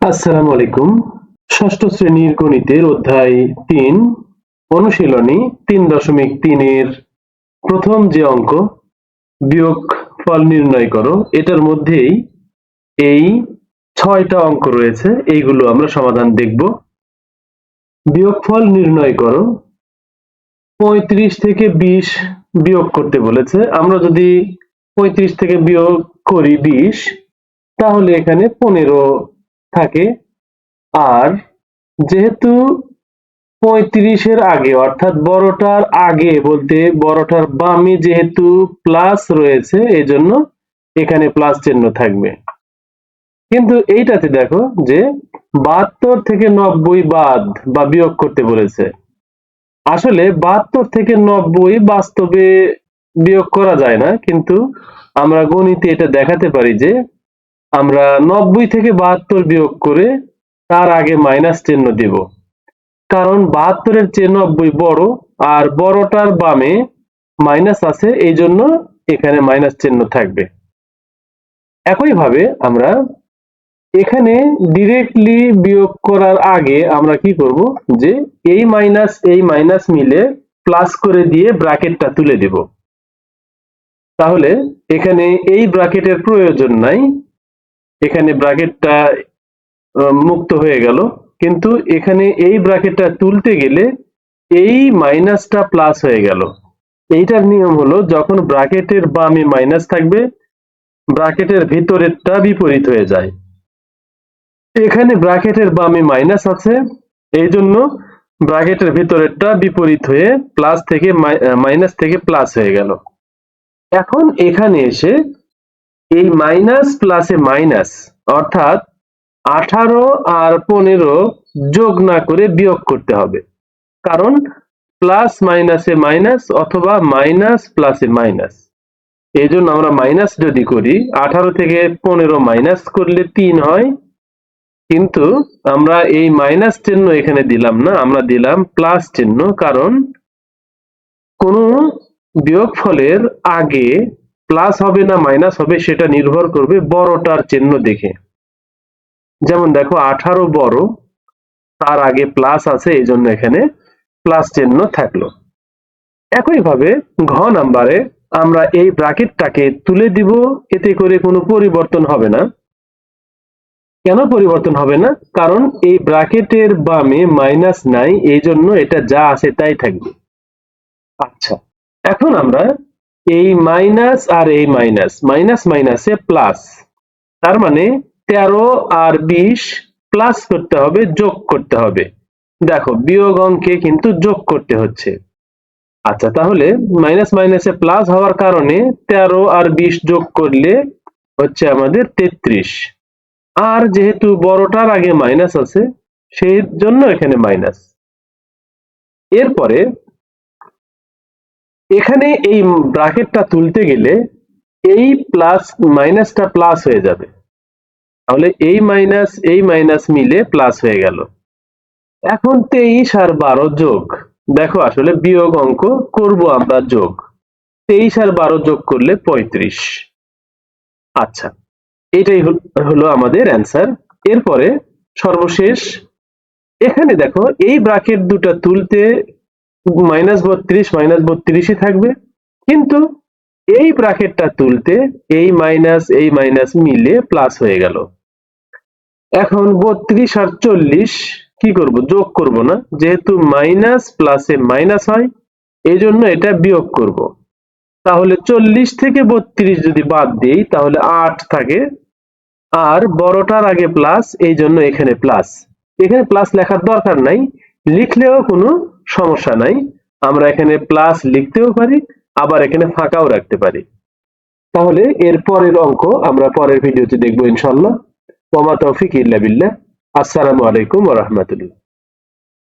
আসসালামু আলাইকুম। ষষ্ঠ শ্রেণির গণিতের অধ্যায় তিন, অনুশীলনী তিন দশমিক তিনের প্রথম যে অঙ্ক, বিয়োগ ফল নির্ণয় করো, এটার মধ্যেই এই ছয়টা অঙ্ক রয়েছে, এইগুলো আমরা সমাধান দেখব। বিয়োগফল নির্ণয় করো, পঁয়ত্রিশ থেকে বিশ বিয়োগ করতে বলেছে। আমরা যদি পঁয়ত্রিশ থেকে বিয়োগ করি বিশ, তাহলে এখানে পনেরো থাকে। আর যেহেতু পঁয়ত্রিশের আগে, অর্থাৎ বড়টার আগে বলতে বড়টার বামে যেহেতু প্লাস রয়েছে এই জন্য এখানে প্লাস চিহ্ন থাকবে। কিন্তু এইটাতে দেখো যে বাহাত্তর থেকে নব্বই বাদ বা বিয়োগ করতে বলেছে। আসলে বাহাত্তর থেকে নব্বই বাস্তবে বিয়োগ করা যায় না, কিন্তু আমরা গণিতে এটা দেখাতে পারি যে আমরা নব্বই থেকে বাহাত্তর বিয়োগ করে তার আগে মাইনাস চিহ্ন দেব। কারণ বাহাত্তরের চেয়ে নব্বই বড় আর বড়টার বামে মাইনাস আছে, এই জন্য এখানে মাইনাস চিহ্ন থাকবে। একইভাবে আমরা এখানে ডিরেক্টলি বিয়োগ করার আগে আমরা কি করব যে এই মাইনাস এই মাইনাস মিলে প্লাস করে দিয়ে ব্র্যাকেটটা তুলে দেব। তাহলে এখানে এই ব্র্যাকেটের প্রয়োজন নাই। এখানে ব্র্যাকেটটা মুক্ত হয়ে গেল। কিন্তু এখানে এই ব্র্যাকেটটা তুলতে গেলে এই মাইনাসটা প্লাস হয়ে গেল। এইটার নিয়ম হলো, যখন ব্র্যাকেটের বামে মাইনাস থাকবে ব্র্যাকেটের ভিতরেরটা বিপরীত হয়ে যায়। এখানে ব্র্যাকেটের বামে মাইনাস আছে এই জন্য ব্র্যাকেটের ভিতরেরটা বিপরীত হয়ে প্লাস থেকে মাইনাস থেকে প্লাস হয়ে গেল। এখন এখানে এসে এই মাইনাস প্লাসে মাইনাস অর্থাৎ আঠারো আর পনেরো যোগ না করে বিয়োগ করতে হবে। কারণ প্লাস মাইনাসে মাইনাস অথবা মাইনাস প্লাসে মাইনাস এই জন্য আমরা মাইনাস যদি করি, আঠারো থেকে পনেরো মাইনাস করলে তিন হয়। কিন্তু আমরা এই মাইনাস চিহ্ন এখানে দিলাম না, আমরা দিলাম প্লাস চিহ্ন। কারণ কোন বিয়োগ ফলের আগে প্লাস হবে না মাইনাস হবে সেটা নির্ভর করবে বড়টার চিহ্ন দেখে। যেমন দেখো আঠারো বড়, তার আগে প্লাস আছে এই জন্য এখানে প্লাস চিহ্ন থাকল। একইভাবে ঘ নাম্বারে আমরা এই ব্রাকেটটাকে তুলে দিব, এতে করে কোনো পরিবর্তন হবে না। কেন পরিবর্তন হবে না? কারণ এই ব্রাকেটের বামে মাইনাস নাই এই জন্য এটা যা আছে তাই থাকবে। আচ্ছা এখন আমরা এই মাইনাস আর এই মাইনাস মাইনাস মাইনাসে প্লাস তার মানে তেরো আর বিশ প্লাস করতে হবে, যোগ করতে হবে। দেখো, বিয়োগ অঙ্কে কিন্তু যোগ করতে হচ্ছে। আচ্ছা তাহলে মাইনাস মাইনাসে প্লাস হওয়ার কারণে তেরো আর বিশ যোগ করলে হচ্ছে আমাদের তেত্রিশ। আর যেহেতু বড়টার আগে মাইনাস আছে, সেই জন্য এখানে মাইনাস এরপরে এখানে এই ব্রাকেটটা তুলতে গেলে এই প্লাস মাইনাসটা প্লাস হয়ে যাবে। তাহলে এই মাইনাস এই মাইনাস মিলে প্লাস হয়ে গেল। এখন তেইশ আর বারো যোগ। দেখো আসলে বিয়োগ অঙ্ক করব আমরা যোগ। তেইশ আর বারো যোগ করলে পঁয়ত্রিশ। আচ্ছা এটাই হলো আমাদের অ্যান্সার। এরপরে সর্বশেষ, এখানে দেখো এই ব্রাকেট দুটা তুলতে মাইনাস বত্রিশ, মাইনাস বত্রিশই থাকবে। কিন্তু এই ব্রাকেটটা তুলতে এই মাইনাস এই মাইনাস মিলে প্লাস হয়ে গেল। এখন বত্রিশ আর চল্লিশ কি করব? যোগ করব না। যেহেতু মাইনাস প্লাসে মাইনাস হয় এই জন্য এটা বিয়োগ করব। তাহলে চল্লিশ থেকে বত্রিশ যদি বাদ দিই, তাহলে আট থাকে। আর বড়টার আগে প্লাস এই জন্য এখানে প্লাস এখানে প্লাস লেখার দরকার নাই। লিখলেও কোনো সমস্যা নাই। আমরা এখানে প্লাস লিখতেও পারি, আবার এখানে ফাঁকাও রাখতে পারি। তাহলে এর পরের অঙ্ক আমরা পরের ভিডিওতে দেখব ইনশাল্লাহ ওমা তৌফিক ইল্লা বিল্লাহ। আসসালামু আলাইকুম ওয়া